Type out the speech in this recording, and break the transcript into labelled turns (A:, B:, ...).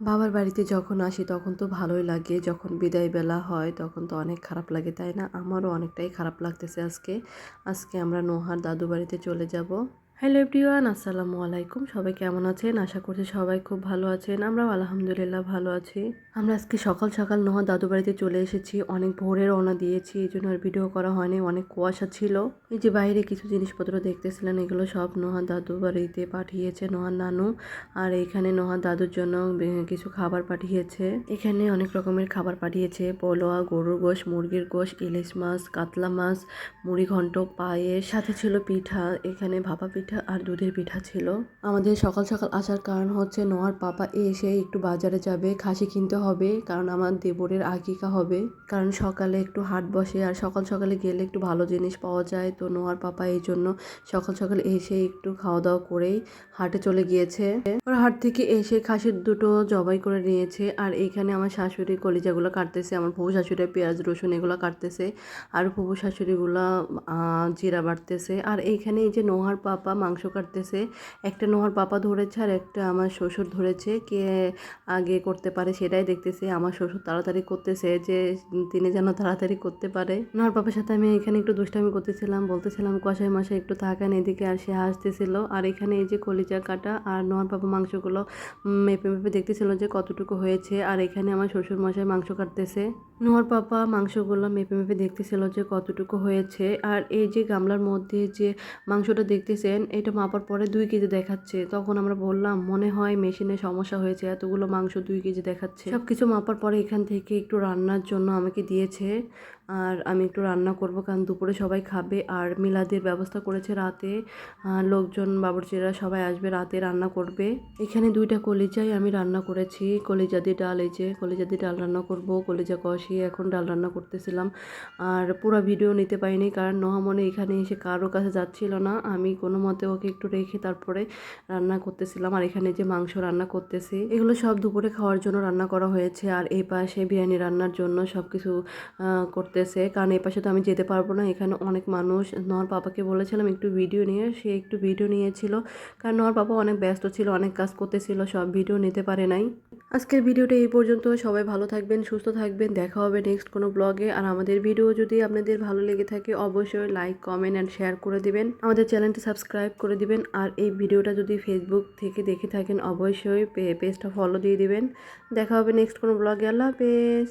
A: বাবার বাড়িতে যখন আসি তখন তো ভালোই লাগে, যখন বিদায় বেলা হয় তখন তো অনেক খারাপ লাগে, তাই না? আমারও অনেকটাই খারাপ লাগতেছে আজকে। আজকে আমরা নোহার দাদু বাড়িতে চলে যাব। হ্যালো এভরিওয়ান, আসসালামু আলাইকুম। সবাই কেমন আছেন? আশা করছি সবাই খুব ভালো আছেন। আমরাও আলহামদুলিল্লাহ ভালো আছি। আমরা আজকে সকাল সকাল নোহা দাদু বাড়িতে চলে এসেছি। অনেক ভোরে রওনা দিয়েছি, এই জন্য আর ভিডিও করা হয়নি। অনেক কুয়াশা ছিল। এই যে বাইরে কিছু জিনিসপত্র দেখতেছিলেন, এগুলো সব নোহা দাদু বাড়িতে পাঠিয়েছে, নোহার নানু। আর এখানে নোহা দাদুর জন্য কিছু খাবার পাঠিয়েছে। এখানে অনেক রকমের খাবার পাঠিয়েছে। পোলোয়া গরুর গোশ, মুরগির গোশ, ইলিশ মাছ, কাতলা মাছ মুড়ি ঘন্ট পায়েস, সাথে ছিল পিঠা। এখানে ভাপা পিঠা আর দুধের পিঠা ছিল। আমাদের সকাল সকাল আসার কারণ হচ্ছে নোয়ার পাপা এসে একটু বাজারে যাবে, খাসি কিনতে হবে, কারণ আমার দেবরের আকিকা হবে। কারণ সকালে একটু হাট বসে আর সকাল সকালে গেলে একটু ভালো জিনিস পাওয়া যায়, তো নোয়ার পাপা এই জন্য সকাল সকাল এসে একটু খাওয়া দাওয়া করেই হাটে চলে গিয়েছে। ওরা হাট থেকে এসে খাসির দুটো জবাই করে নিয়েছে। আর এইখানে আমার শাশুড়ি কলিজাগুলো কাটতেছে, আমার ফুবু শাশুড়ি পেঁয়াজ, রসুন এগুলো কাটতেছে। আর ফুবু শাশুড়িগুলো জিরা বাটতেছে আর এইখানে এই যে নোহার পাপা মাংস কাটতেছে, একটা নোহার পাপা ধরেছে আর একটা আমার শ্বশুর ধরেছে। কে আগে করতে পারে সেটাই দেখতেছে। আমার শ্বশুর তাড়াতাড়ি করতেছে যে তিনি যেন তাড়াতাড়ি করতে পারে। নোহার পাপার সাথে আমি এখানে একটু দুষ্টামি করতেছিলাম, বলতেছিলাম কষাই মশাই একটু থাকেন এদিকে। আর সে হাসতেছিল। আর এখানে এই যে কলিজা কাটা আর নোহার পাপা মাংসগুলো মেপে মেপে দেখতেছিল যে কতটুকু হয়েছে। আর এখানে আমার শ্বশুর মশাই মাংস কাটতেছে। নোহার পাপা মাংসগুলো মেপে মেপে দেখতেছিল যে কতটুকু হয়েছে। আর এই যে গামলার মধ্যে যে মাংসটা দেখতেছেন, এটা মাপার পরে দুই কেজি দেখাচ্ছে। তখন আমরা বললাম, মনে হয় মেশিনে সমস্যা হয়েছে, এতগুলো মাংস দুই কেজি দেখাচ্ছে। সব কিছু মাপার পরে এখান থেকে একটু রান্নার জন্য আমাকে দিয়েছে। আর আমি একটু রান্না করব কারণ দুপুরে সবাই খাবে। আর মিলাদের ব্যবস্থা করেছে রাতে। লোকজন, বাবুর্চিরা সবাই আসবে, রাতে রান্না করবে। এখানে দুইটা কলিজাই আমি রান্না করেছি। কলিজা দিয়ে ডাল, এই যে কলিজা দিয়ে ডাল রান্না করব। কলিজা কষিয়ে এখন ডাল রান্না করতেছিলাম। আর পুরো ভিডিও নিতে পারিনি কারণ নহামনে এখানে এসে কারও কাছে যাচ্ছিল না। আমি কোনো মতে ওকে একটু রেখে তারপরে রান্না করতেছিলাম। আর এখানে যে মাংস রান্না করতেছি, এগুলো সব দুপুরে খাওয়ার জন্য রান্না করা হয়েছে। আর এই পাশে বিরিয়ানি রান্নার জন্য সব কিছু করতেছে। কারণ এই পাশে তো আমি যেতে পারব না। এখানে অনেক মানুষ। নর পাপাকে বলেছিলাম একটু ভিডিও নিয়ে। সে একটু ভিডিও নিয়েছিল। কারণ নর পাপা অনেক ব্যস্ত ছিল, অনেক কাজ করতেছিল, সব ভিডিও নিতে পারে নাই। আজকের ভিডিওটা এই পর্যন্ত। সবাই ভালো থাকবেন, সুস্থ থাকবেন। দেখা হবে নেক্সট কোনো ব্লগে আর আমাদের ভিডিও যদি আপনাদের ভালো লেগে থাকে, অবশ্যই লাইক কমেন্ট অ্যান্ড শেয়ার করে দিবেন। আমাদের চ্যানেলটি সাবস্ক্রাইব করে দিবেন। আর এই ভিডিওটা যদি ফেসবুক থেকে দেখে থাকেন, অবশ্যই পেজটা ফলো দিয়ে দিবেন। দেখা হবে নেক্সট কোনো ব্লগে আল্লাহ হাফেজ।